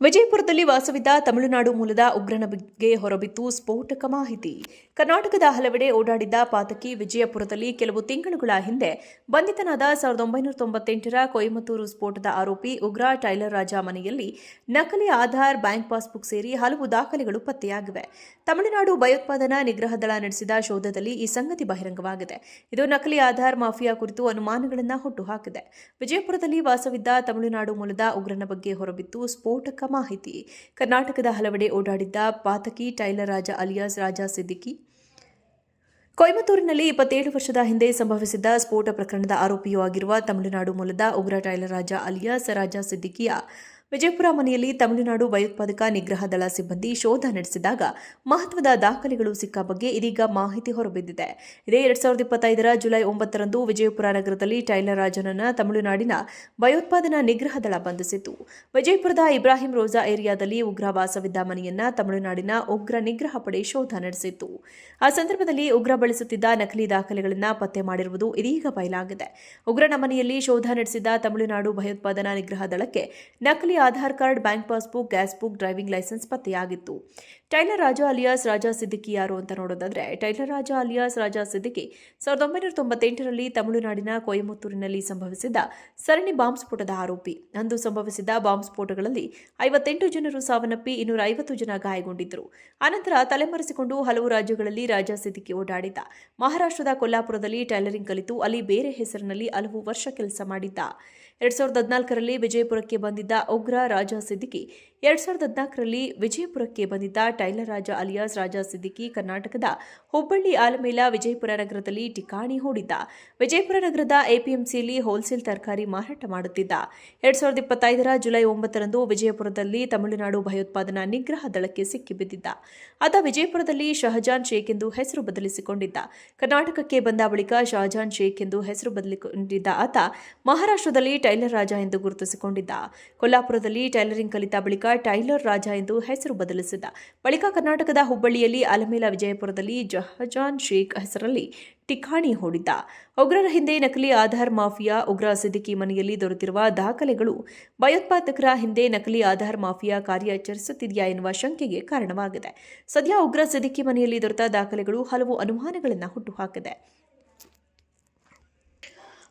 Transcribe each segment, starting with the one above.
ವಿಜಯಪುರದಲ್ಲಿ ವಾಸವಿದ್ದ ತಮಿಳುನಾಡು ಮೂಲದ ಉಗ್ರನ ಬಗ್ಗೆ ಹೊರಬಿತ್ತು ಸ್ಫೋಟಕ ಮಾಹಿತಿ. ಕರ್ನಾಟಕದ ಹಲವೆಡೆ ಓಡಾಡಿದ್ದ ಪಾತಕಿ ವಿಜಯಪುರದಲ್ಲಿ ಕೆಲವು ತಿಂಗಳುಗಳ ಹಿಂದೆ ಬಂಧಿತನಾದ ಸಾವಿರದ ಒಂಬೈನೂರ ತೊಂಬತ್ತೆಂಟರ ಕೊಯಮತ್ತೂರು ಸ್ಫೋಟದ ಆರೋಪಿ ಉಗ್ರ ಟೈಲರ್ ರಾಜ ಮನೆಯಲ್ಲಿ ನಕಲಿ ಆಧಾರ್, ಬ್ಯಾಂಕ್ ಪಾಸ್ಬುಕ್ ಸೇರಿ ಹಲವು ದಾಖಲೆಗಳು ಪತ್ತೆಯಾಗಿವೆ. ತಮಿಳುನಾಡು ಭಯೋತ್ಪಾದನಾ ನಿಗ್ರಹ ದಳ ನಡೆಸಿದ ಶೋಧದಲ್ಲಿ ಈ ಸಂಗತಿ ಬಹಿರಂಗವಾಗಿದೆ. ಇದು ನಕಲಿ ಆಧಾರ್ ಮಾಫಿಯಾ ಕುರಿತು ಅನುಮಾನಗಳನ್ನು ಹುಟ್ಟುಹಾಕಿದೆ ವಿಜಯಪುರದಲ್ಲಿ ವಾಸವಿದ್ದ ತಮಿಳುನಾಡು ಮೂಲದ ಉಗ್ರನ ಬಗ್ಗೆ ಹೊರಬಿತ್ತು ಸ್ಫೋಟಕ ಮಾಹಿತಿ. ಕರ್ನಾಟಕದ ಹಲವೆಡೆ ಓಡಾಡಿದ್ದ ಪಾತಕಿ ಟೈಲರ್ ರಾಜ ಅಲಿಯಾಸ್ ರಾಜ ಸಿದ್ದಿಕಿ. ಕೊಯಮತ್ತೂರಿನಲ್ಲಿ ಇಪ್ಪತ್ತೇಳು ವರ್ಷದ ಹಿಂದೆ ಸಂಭವಿಸಿದ್ದ ಸ್ಫೋಟ ಪ್ರಕರಣದ ಆರೋಪಿಯೂ ಆಗಿರುವ ತಮಿಳುನಾಡು ಮೂಲದ ಉಗ್ರ ಟೈಲರ್ ರಾಜ ಅಲಿಯಾಸ್ ರಾಜ ಸಿದ್ದಿಕಿಯ ವಿಜಯಪುರ ಮನೆಯಲ್ಲಿ ತಮಿಳುನಾಡು ಭಯೋತ್ಪಾದಕ ನಿಗ್ರಹ ದಳ ಸಿಬ್ಬಂದಿ ಶೋಧ ನಡೆಸಿದಾಗ ಮಹತ್ವದ ದಾಖಲೆಗಳು ಸಿಕ್ಕ ಬಗ್ಗೆ ಇದೀಗ ಮಾಹಿತಿ ಹೊರಬಿದ್ದಿದೆ. ಇದೇ ಎರಡ್ ಸಾವಿರದ ಇಪ್ಪತ್ತೈದರ ಜುಲೈ ಒಂಬತ್ತರಂದು ವಿಜಯಪುರ ನಗರದಲ್ಲಿ ಟೈಲರ್ ರಾಜನನ್ನ ತಮಿಳುನಾಡಿನ ಭಯೋತ್ಪಾದನಾ ನಿಗ್ರಹ ದಳ ಬಂಧಿಸಿತು ವಿಜಯಪುರದ ಇಬ್ರಾಹಿಂ ರೋಜಾ ಏರಿಯಾದಲ್ಲಿ ಉಗ್ರ ವಾಸವಿದ್ದ ಮನೆಯನ್ನ ತಮಿಳುನಾಡಿನ ಉಗ್ರ ನಿಗ್ರಹ ಪಡೆ ಶೋಧ ನಡೆಸಿತ್ತು. ಆ ಸಂದರ್ಭದಲ್ಲಿ ಉಗ್ರ ಬಳಸುತ್ತಿದ್ದ ನಕಲಿ ದಾಖಲೆಗಳನ್ನು ಪತ್ತೆ ಮಾಡಿರುವುದು ಇದೀಗ ಬಯಲಾಗಿದೆ. ಉಗ್ರನ ಮನೆಯಲ್ಲಿ ಶೋಧ ನಡೆಸಿದ ತಮಿಳುನಾಡು ಭಯೋತ್ಪಾದನಾ ನಿಗ್ರಹ ದಳಕ್ಕೆ ನಕಲಿ Aadhaar card, bank passbook, gas book, driving licence ಪತ್ತೆಯಾಗಿತ್ತು. Tailor Raja alias, Raja Siddiqui ಯಾರು ಅಂತ ನೋಡೋದಾದ್ರೆ, ಟೈಲರ್ ರಾಜ ಅಲಿಯಾಸ್, ರಾಜಾ ಸಿದ್ದಿಕಿ ಸಾವಿರದ ಒಂಬೈನೂರ ತೊಂಬತ್ತೆಂಟರಲ್ಲಿ ತಮಿಳುನಾಡಿನ ಕೊಯಮತ್ತೂರಿನಲ್ಲಿ ಸಂಭವಿಸಿದ ಸರಣಿ ಬಾಂಬ್ ಸ್ಫೋಟದ ಆರೋಪಿ. ಅಂದು ಸಂಭವಿಸಿದ ಬಾಂಬ್ ಸ್ಫೋಟಗಳಲ್ಲಿ ಐವತ್ತೆಂಟು ಜನರು ಸಾವನ್ನಪ್ಪಿ ಇನ್ನೂರ ಐವತ್ತು ಜನ ಗಾಯಗೊಂಡಿದ್ದರು. ಅನಂತರ ತಲೆಮರೆಸಿಕೊಂಡು ಹಲವು ರಾಜ್ಯಗಳಲ್ಲಿ ರಾಜಾ ಸಿದ್ದಿಕಿ ಓಡಾಡಿದ್ದ. ಮಹಾರಾಷ್ಟ್ರದ ಕೊಲ್ಲಾಪುರದಲ್ಲಿ ಟೈಲರಿಂಗ್ ಕಲಿತು, ಅಲ್ಲಿ ಬೇರೆ ಹೆಸರಿನಲ್ಲಿ ಹಲವು ವರ್ಷ ಕೆಲಸ ಮಾಡಿದ್ದ. ಎರಡ್ ಸಾವಿರದ ಹದಿನಾಲ್ಕರಲ್ಲಿ ವಿಜಯಪುರಕ್ಕೆ ಬಂದಿದ್ದ ಉಗ್ರ ರಾಜಾ ಸಿದ್ದಿಕಿ ಎರಡ್ ಸಾವಿರದ ಹದಿನಾಲ್ಕರಲ್ಲಿ ವಿಜಯಪುರಕ್ಕೆ ಬಂದಿದ್ದ ಟೈಲರ್ ರಾಜ ಅಲಿಯಾಸ್ ರಾಜಾ ಸಿದ್ದಿಕಿ ಕರ್ನಾಟಕದ ಹುಬ್ಬಳ್ಳಿ ಆಲಮೇಲ ವಿಜಯಪುರ ನಗರದಲ್ಲಿ ಠಿಕಾಣಿ ಹೂಡಿದ್ದ. ವಿಜಯಪುರ ನಗರದ ಎಪಿಎಂಸಿಯಲ್ಲಿ ಹೋಲ್ಸೇಲ್ ತರಕಾರಿ ಮಾರಾಟ ಮಾಡುತ್ತಿದ್ದ. ಎರಡ್ ಸಾವಿರದ ಇಪ್ಪತ್ತೈದರ ಜುಲೈ ಒಂಬತ್ತರಂದು ವಿಜಯಪುರದಲ್ಲಿ ತಮಿಳುನಾಡು ಭಯೋತ್ಪಾದನಾ ನಿಗ್ರಹ ದಳಕ್ಕೆ ಸಿಕ್ಕಿಬಿದ್ದಿದ್ದ ಆತ ವಿಜಯಪುರದಲ್ಲಿ ಶಹಜಾನ್ ಶೇಖ್ ಎಂದು ಹೆಸರು ಬದಲಿಸಿಕೊಂಡಿದ್ದ. ಕರ್ನಾಟಕಕ್ಕೆ ಬಂದ ಬಳಿಕ ಶಹಜಾನ್ ಶೇಖ್ ಎಂದು ಹೆಸರು ಬದಲಿಕೊಂಡಿದ್ದ ಆತ ಮಹಾರಾಷ್ಟ್ರದಲ್ಲಿ ಟೈಲರ್ ರಾಜ ಎಂದು ಗುರುತಿಸಿಕೊಂಡಿದ್ದ. ಕೊಲ್ಲಾಪುರದಲ್ಲಿ ಟೈಲರಿಂಗ್ ಕಲಿತ ಬಳಿಕ ಟೈಲರ್ ರಾಜ ಎಂದು ಹೆಸರು ಬದಲಿಸಿದ. ಬಳಿಕ ಕರ್ನಾಟಕದ ಹುಬ್ಬಳ್ಳಿಯಲ್ಲಿ ಅಲಮೇಲ ವಿಜಯಪುರದಲ್ಲಿ ಜಹಜಾನ್ ಶೇಖ್ ಹೆಸರಲ್ಲಿ ಠಿಕಾಣಿ ಹೂಡಿದ್ದ. ಉಗ್ರರ ಹಿಂದೆ ನಕಲಿ ಆಧಾರ್ ಮಾಫಿಯಾ, ಉಗ್ರ ಸಿದ್ದಿಕಿ ಮನೆಯಲ್ಲಿ ದೊರೆತಿರುವ ದಾಖಲೆಗಳು ಭಯೋತ್ಪಾದಕರ ಹಿಂದೆ ನಕಲಿ ಆಧಾರ್ ಮಾಫಿಯಾ ಕಾರ್ಯಾಚರಿಸುತ್ತಿದೆಯಾ ಎನ್ನುವ ಶಂಕೆಗೆ ಕಾರಣವಾಗಿದೆ. ಸದ್ಯ ಉಗ್ರ ಸಿದ್ದಿಕಿ ಮನೆಯಲ್ಲಿ ದೊರೆತ ದಾಖಲೆಗಳು ಹಲವು ಅನುಮಾನಗಳನ್ನು ಹುಟ್ಟುಹಾಕಿದೆ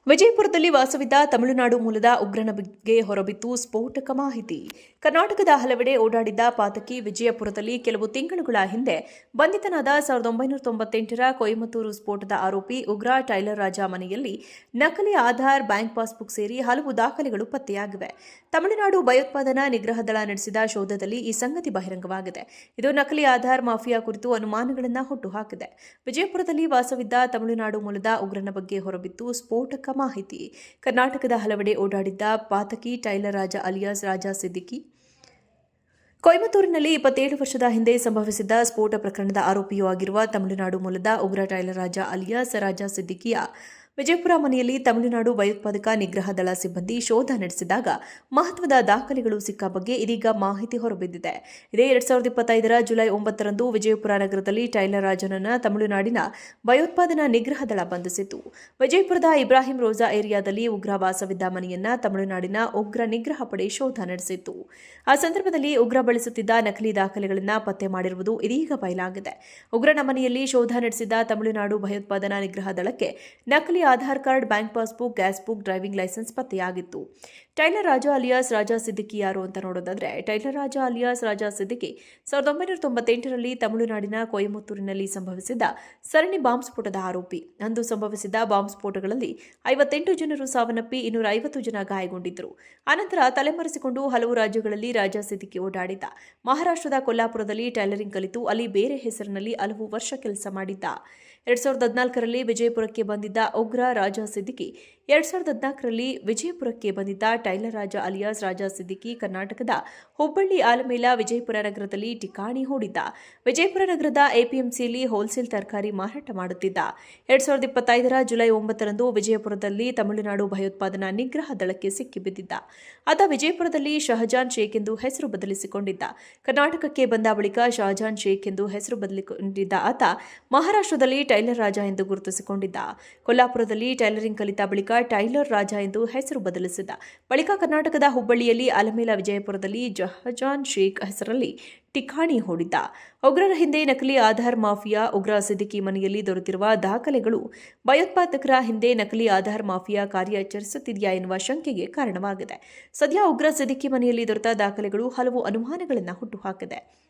ವಿಜಯಪುರದಲ್ಲಿ ವಾಸವಿದ್ದ ತಮಿಳುನಾಡು ಮೂಲದ ಉಗ್ರನ ಬಗ್ಗೆ ಹೊರಬಿತ್ತು ಸ್ಫೋಟಕ ಮಾಹಿತಿ. ಕರ್ನಾಟಕದ ಹಲವೆಡೆ ಓಡಾಡಿದ್ದ ಪಾತಕಿ ವಿಜಯಪುರದಲ್ಲಿ ಕೆಲವು ತಿಂಗಳುಗಳ ಹಿಂದೆ ಬಂಧಿತನಾದ ಸಾವಿರದ ಒಂಬೈನೂರ ತೊಂಬತ್ತೆಂಟರ ಕೊಯಮತ್ತೂರು ಸ್ಫೋಟದ ಆರೋಪಿ ಉಗ್ರ ಟೈಲರ್ ರಾಜ ಮನೆಯಲ್ಲಿ ನಕಲಿ ಆಧಾರ್, ಬ್ಯಾಂಕ್ ಪಾಸ್ಬುಕ್ ಸೇರಿ ಹಲವು ದಾಖಲೆಗಳು ಪತ್ತೆಯಾಗಿವೆ. ತಮಿಳುನಾಡು ಭಯೋತ್ಪಾದನಾ ನಿಗ್ರಹ ದಳ ನಡೆಸಿದ ಶೋಧದಲ್ಲಿ ಈ ಸಂಗತಿ ಬಹಿರಂಗವಾಗಿದೆ. ಇದು ನಕಲಿ ಆಧಾರ್ ಮಾಫಿಯಾ ಕುರಿತು ಅನುಮಾನಗಳನ್ನು ಹುಟ್ಟುಹಾಕಿದೆ ವಿಜಯಪುರದಲ್ಲಿ ವಾಸವಿದ್ದ ತಮಿಳುನಾಡು ಮೂಲದ ಉಗ್ರನ ಬಗ್ಗೆ ಹೊರಬಿತ್ತು ಸ್ಫೋಟಕ ಮಾಹಿತಿ. ಕರ್ನಾಟಕದ ಹಲವೆಡೆ ಓಡಾಡಿದ್ದ ಪಾತಕಿ ಟೈಲರ್ ರಾಜ ಅಲಿಯಾಸ್ ರಾಜಾ ಸಿದ್ದಿಕಿ. ಕೊಯಮತ್ತೂರಿನಲ್ಲಿ ಇಪ್ಪತ್ತೇಳು ವರ್ಷದ ಹಿಂದೆ ಸಂಭವಿಸಿದ್ದ ಸ್ಫೋಟ ಪ್ರಕರಣದ ಆರೋಪಿಯೂ ಆಗಿರುವ ತಮಿಳುನಾಡು ಮೂಲದ ಉಗ್ರ ಟೈಲರ್ ರಾಜ ಅಲಿಯಾಸ್ ರಾಜಾ ಸಿದ್ದಿಕಿಯ ವಿಜಯಪುರ ಮನೆಯಲ್ಲಿ ತಮಿಳುನಾಡು ಭಯೋತ್ಪಾದಕ ನಿಗ್ರಹ ದಳ ಸಿಬ್ಬಂದಿ ಶೋಧ ನಡೆಸಿದಾಗ ಮಹತ್ವದ ದಾಖಲೆಗಳು ಸಿಕ್ಕ ಬಗ್ಗೆ ಇದೀಗ ಮಾಹಿತಿ ಹೊರಬಿದ್ದಿದೆ. ಇದೇ ಎರಡ್ ಸಾವಿರದ ಇಪ್ಪತ್ತೈದರ ಜುಲೈ ಒಂಬತ್ತರಂದು ವಿಜಯಪುರ ನಗರದಲ್ಲಿ ಟೈಲರ್ ರಾಜನನ್ನ ತಮಿಳುನಾಡಿನ ಭಯೋತ್ಪಾದನಾ ನಿಗ್ರಹ ದಳ ಬಂಧಿಸಿತು ವಿಜಯಪುರದ ಇಬ್ರಾಹಿಂ ರೋಜಾ ಏರಿಯಾದಲ್ಲಿ ಉಗ್ರ ವಾಸವಿದ್ದ ಮನೆಯನ್ನ ತಮಿಳುನಾಡಿನ ಉಗ್ರ ನಿಗ್ರಹ ಪಡೆ ಶೋಧ ನಡೆಸಿತ್ತು. ಆ ಸಂದರ್ಭದಲ್ಲಿ ಉಗ್ರ ಬಳಸುತ್ತಿದ್ದ ನಕಲಿ ದಾಖಲೆಗಳನ್ನು ಪತ್ತೆ ಮಾಡಿರುವುದು ಇದೀಗ ಬಯಲಾಗಿದೆ. ಉಗ್ರನ ಮನೆಯಲ್ಲಿ ಶೋಧ ನಡೆಸಿದ ತಮಿಳುನಾಡು ಭಯೋತ್ಪಾದನಾ ನಿಗ್ರಹ ದಳಕ್ಕೆ ನಕಲಿ Aadhaar card bank passbook gas book driving licence ಪತ್ತೆಯಾಗಿತ್ತು. Tailor Raja alias Raja Siddiqui ಯಾರು ಅಂತ ನೋಡೋದಾದ್ರೆ, ಟೈಲರ್ ರಾಜ ಅಲಿಯಾಸ್ ರಾಜಾ ಸಿದ್ದಿಕಿ ಸಾವಿರದ ಒಂಬೈನೂರ ತೊಂಬತ್ತೆಂಟರಲ್ಲಿ ತಮಿಳುನಾಡಿನ ಕೊಯಮತ್ತೂರಿನಲ್ಲಿ ಸಂಭವಿಸಿದ ಸರಣಿ ಬಾಂಬ್ ಸ್ಫೋಟದ ಆರೋಪಿ. ಅಂದು ಸಂಭವಿಸಿದ ಬಾಂಬ್ ಸ್ಫೋಟಗಳಲ್ಲಿ ಐವತ್ತೆಂಟು ಜನರು ಸಾವನ್ನಪ್ಪಿ ಇನ್ನೂರ ಐವತ್ತು ಜನ ಗಾಯಗೊಂಡಿದ್ದರು. ಅನಂತರ ತಲೆಮರೆಸಿಕೊಂಡು ಹಲವು ರಾಜ್ಯಗಳಲ್ಲಿ ರಾಜಾ ಸಿದ್ದಿಕಿ ಓಡಾಡಿದ್ದ. ಮಹಾರಾಷ್ಟ್ರದ ಕೊಲ್ಲಾಪುರದಲ್ಲಿ ಟೈಲರಿಂಗ್ ಕಲಿತು ಅಲ್ಲಿ ಬೇರೆ ಹೆಸರಿನಲ್ಲಿ ಹಲವು ವರ್ಷ ಕೆಲಸ ಮಾಡಿದ್ದ. ಎರಡ್ ಸಾವಿರದ ಹದಿನಾಲ್ಕರಲ್ಲಿ ವಿಜಯಪುರಕ್ಕೆ ಬಂದಿದ್ದ ಉಗ್ರ ರಾಜಾ ಸಿದ್ದಿಕಿ ಎರಡ್ ಸಾವಿರದ ಹದಿನಾಲ್ಕರಲ್ಲಿ ವಿಜಯಪುರಕ್ಕೆ ಬಂದಿದ್ದ ಟೈಲರ್ ರಾಜ ಅಲಿಯಾಸ್ ರಾಜಾ ಸಿದ್ದಿಕಿ ಕರ್ನಾಟಕದ ಹುಬ್ಬಳ್ಳಿ ಆಲಮೇಲ ವಿಜಯಪುರ ನಗರದಲ್ಲಿ ಠಿಕಾಣಿ ಹೂಡಿದ್ದ. ವಿಜಯಪುರ ನಗರದ ಎಪಿಎಂಸಿಯಲ್ಲಿ ಹೋಲ್ಸೇಲ್ ತರಕಾರಿ ಮಾರಾಟ ಮಾಡುತ್ತಿದ್ದ. ಎರಡ್ ಸಾವಿರದ ಇಪ್ಪತ್ತೈದರ ಜುಲೈ ಒಂಬತ್ತರಂದು ವಿಜಯಪುರದಲ್ಲಿ ತಮಿಳುನಾಡು ಭಯೋತ್ಪಾದನಾ ನಿಗ್ರಹ ದಳಕ್ಕೆ ಸಿಕ್ಕಿಬಿದ್ದಿದ್ದ. ಆತ ವಿಜಯಪುರದಲ್ಲಿ ಶಹಜಾನ್ ಶೇಖ್ ಎಂದು ಹೆಸರು ಬದಲಿಸಿಕೊಂಡಿದ್ದ. ಕರ್ನಾಟಕಕ್ಕೆ ಬಂದ ಬಳಿಕ ಶಹಜಾನ್ ಶೇಖ್ ಎಂದು ಹೆಸರು ಬದಲಿಕೊಂಡಿದ್ದ ಆತ ಮಹಾರಾಷ್ಟ್ರದಲ್ಲಿ ಟೈಲರ್ ರಾಜ ಎಂದು ಗುರುತಿಸಿಕೊಂಡಿದ್ದ. ಕೊಲ್ಲಾಪುರದಲ್ಲಿ ಟೈಲರಿಂಗ್ ಕಲಿತ ಬಳಿಕ ಟೈಲರ್ ರಾಜ ಎಂದು ಹೆಸರು ಬದಲಿಸಿದ. ಬಳಿಕ ಕರ್ನಾಟಕದ ಹುಬ್ಬಳ್ಳಿಯಲ್ಲಿ ಅಲಮೇಲ ವಿಜಯಪುರದಲ್ಲಿ ಜಹಜಾನ್ ಶೇಖ್ ಹೆಸರಲ್ಲಿ ಠಿಕಾಣಿ ಹೂಡಿದ್ದ. ಉಗ್ರರ ಹಿಂದೆ ನಕಲಿ ಆಧಾರ್ ಮಾಫಿಯಾ, ಉಗ್ರ ಸಿದ್ದಿಕಿ ಮನೆಯಲ್ಲಿ ದೊರೆತಿರುವ ದಾಖಲೆಗಳು ಭಯೋತ್ಪಾದಕರ ಹಿಂದೆ ನಕಲಿ ಆಧಾರ್ ಮಾಫಿಯಾ ಕಾರ್ಯಾಚರಿಸುತ್ತಿದೆಯಾ ಎನ್ನುವ ಶಂಕೆಗೆ ಕಾರಣವಾಗಿದೆ. ಸದ್ಯ ಉಗ್ರ ಸಿದ್ದಿಕಿ ಮನೆಯಲ್ಲಿ ದೊರೆತ ದಾಖಲೆಗಳು ಹಲವು ಅನುಮಾನಗಳನ್ನು ಹುಟ್ಟುಹಾಕಿದೆ